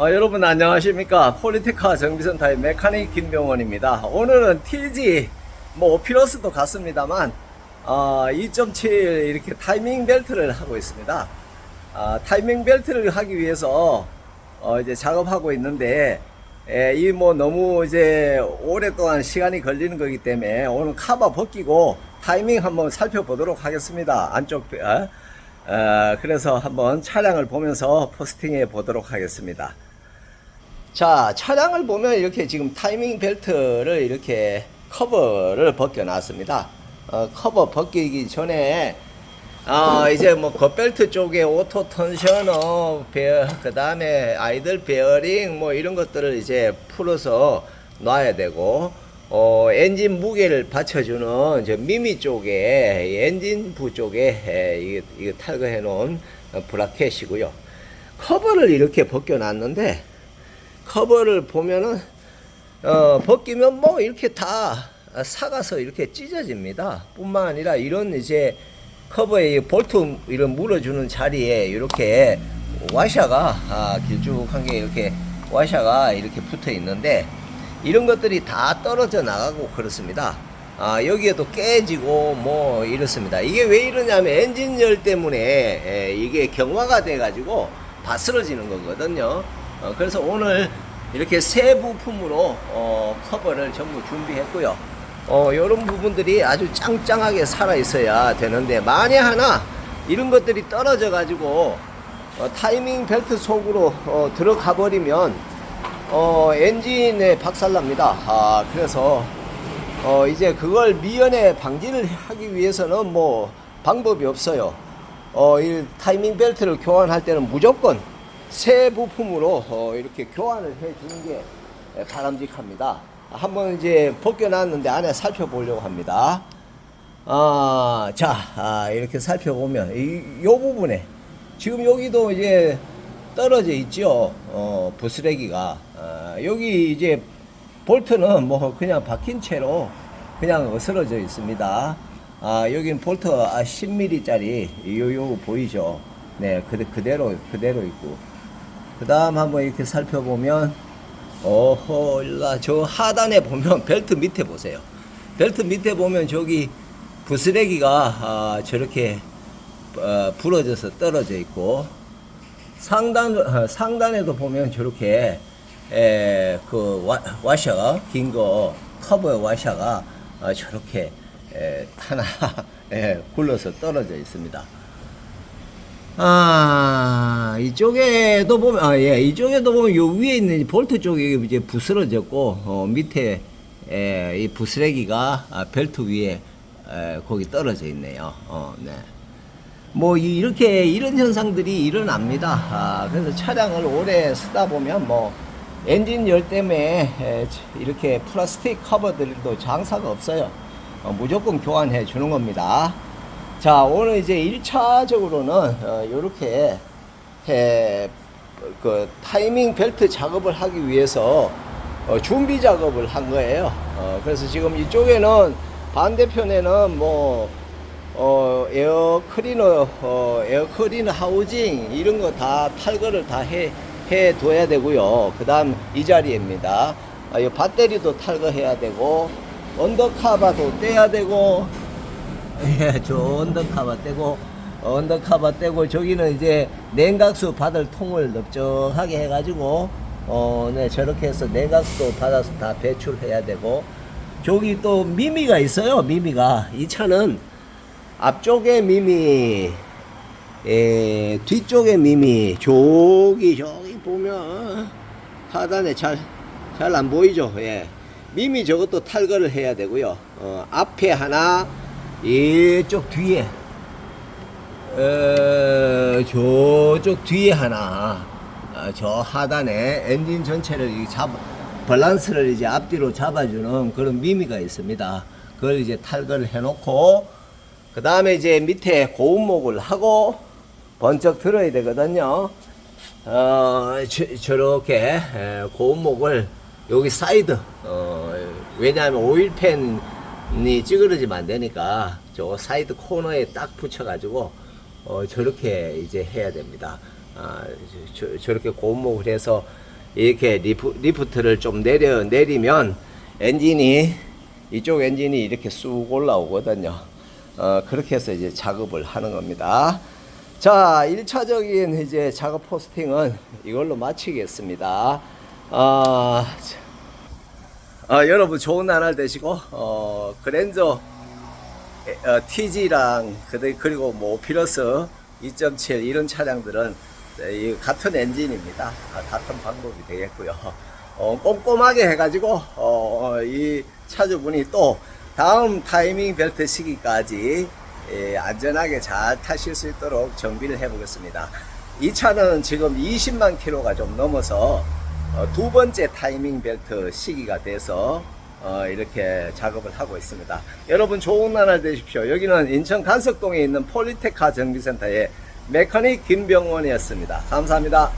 어, 여러분 안녕하십니까 폴리테카 정비센터의 메카닉 김병원입니다 오늘은 TG 뭐 오피러스도 같습니다만 어, 2.7 이렇게 타이밍 벨트를 하고 있습니다 아, 타이밍 벨트를 하기 위해서 어, 이제 작업하고 있는데 이 뭐 너무 이제 오랫동안 시간이 걸리는 거기 때문에 오늘 카바 벗기고 타이밍 한번 살펴보도록 하겠습니다 안쪽 어? 어, 그래서 한번 차량을 보면서 포스팅해 보도록 하겠습니다. 자, 차량을 보면 이렇게 지금 타이밍 벨트를 이렇게 커버를 벗겨 놨습니다. 어, 커버 벗기기 전에 어, 이제 뭐 겉벨트 쪽에 오토 텐셔너, 베어, 그 다음에 아이들 베어링 뭐 이런 것들을 이제 풀어서 놔야 되고, 어, 엔진 무게를 받쳐주는 저 미미 쪽에, 이 엔진 부 쪽에, 에, 이거, 이거 탈거해 놓은 어, 브라켓이고요. 커버를 이렇게 벗겨 놨는데, 커버를 보면은, 어, 벗기면 뭐 이렇게 다 사가서 이렇게 찢어집니다. 뿐만 아니라 이런 이제 커버에 이 볼트 이런 물어주는 자리에 이렇게 와샤가 아, 길쭉한 게 이렇게 와샤가 이렇게 붙어 있는데 이런 것들이 다 떨어져 나가고 그렇습니다. 아, 여기에도 깨지고 뭐 이렇습니다. 이게 왜 이러냐면 엔진열 때문에 에, 이게 경화가 돼 가지고 바스러지는 거거든요. 어, 그래서 오늘 이렇게 세 부품으로 어, 커버를 전부 준비했고요. 어, 이런 부분들이 아주 짱짱하게 살아 있어야 되는데 만에 하나 이런 것들이 떨어져 가지고 어, 타이밍 벨트 속으로 어, 들어가 버리면 어, 엔진에 박살납니다. 아, 그래서 어, 이제 그걸 미연에 방지를 하기 위해서는 뭐 방법이 없어요. 어, 이 타이밍 벨트를 교환할 때는 무조건 새 부품으로 어, 이렇게 교환을 해 주는 게 바람직합니다. 한번 이제 벗겨놨는데 안에 살펴보려고 합니다. 아, 자, 아, 이렇게 살펴보면 이, 요 부분에 지금 여기도 이제 떨어져 있죠. 어, 부스레기가. 아, 여기 이제 볼트는 뭐 그냥 박힌 채로 그냥 어스러져 있습니다. 아, 여긴 볼트 아, 10mm짜리 요, 요 보이죠? 네, 그대, 그대로, 그대로 있고. 그 다음 한번 이렇게 살펴보면 어허, 일라 저 하단에 보면 벨트 밑에 보세요. 벨트 밑에 보면 저기 부스레기가 아, 저렇게 어, 부러져서 떨어져 있고 상단 어, 상단에도 보면 저렇게 에, 그 와, 와셔 긴 거 커버 와셔가 어, 저렇게 에, 하나 에, 굴러서 떨어져 있습니다. 아, 이쪽에도 보면, 아, 예, 이쪽에도 보면 요 위에 있는 볼트 쪽이 이제 부스러졌고, 어, 밑에, 에, 이 부스레기가 아, 벨트 위에, 에, 거기 떨어져 있네요. 어, 네. 뭐, 이- 이렇게, 이런 현상들이 일어납니다. 아, 그래서 차량을 오래 쓰다 보면 뭐, 엔진 열 때문에 에, 이렇게 플라스틱 커버들도 장사가 없어요. 어, 무조건 교환해 주는 겁니다. 자, 오늘 이제 1차적으로는, 어, 요렇게, 해, 그, 타이밍 벨트 작업을 하기 위해서, 어, 준비 작업을 한 거예요. 어, 그래서 지금 이쪽에는, 반대편에는 뭐, 어, 에어 클리너, 어, 에어 클리너 하우징, 이런 거 다 탈거를 다 해, 해 둬야 되고요. 그 다음 이 자리입니다. 아, 이 배터리도 탈거해야 되고, 언더카바도 떼야 되고, 예, 저 언더카바 떼고 어, 언더카바 떼고 저기는 이제 냉각수 받을 통을 넓적하게 해가지고 어, 네 저렇게 해서 냉각수도 받아서 다 배출해야 되고 저기 또 미미가 있어요 미미가. 이 차는 앞쪽에 미미 에, 뒤쪽에 미미 저기 저기 보면 하단에 잘 잘 안 보이죠? 예. 미미 저것도 탈거를 해야 되고요. 어, 앞에 하나 이쪽 뒤에 어, 저쪽 뒤에 하나 어, 저 하단에 엔진 전체를 이잡 밸런스를 이제 앞뒤로 잡아주는 그런 미미가 있습니다. 그걸 이제 탈거를 해놓고 그 다음에 이제 밑에 고운목을 하고 번쩍 들어야 되거든요. 어, 저, 저렇게 에, 고운목을 여기 사이드 어, 왜냐하면 오일팬 이 찌그러지면 안 되니까 저 사이드 코너에 딱 붙여가지고 어, 저렇게 이제 해야 됩니다. 아, 저, 저 렇게 고운목을 해서 이렇게 리프, 리프 트를 좀 내려 내리면 엔진이 이쪽 엔진이 이렇게 쑥 올라오거든요. 어, 그렇게 해서 이제 작업을 하는 겁니다. 자, 1차적인 이제 작업 포스팅은 이걸로 마치겠습니다. 아, 자. 아, 여러분 좋은 나날 되시고, 어, 그랜저 에, 어, TG랑 그리고 뭐 오피러스 2.7 이런 차량들은 이 같은 엔진입니다. 아, 같은 방법이 되겠고요. 어, 꼼꼼하게 해가지고 어, 어, 이 차주분이 또 다음 타이밍 벨트 시기까지 예, 안전하게 잘 타실 수 있도록 정비를 해보겠습니다. 이 차는 지금 20만 킬로가 좀 넘어서 어, 두 번째 타이밍 벨트 시기가 돼서 어, 이렇게 작업을 하고 있습니다. 여러분 좋은 나날 되십시오. 여기는 인천 간석동에 있는 폴리테카 정비센터의 메커닉 김병원이었습니다. 감사합니다.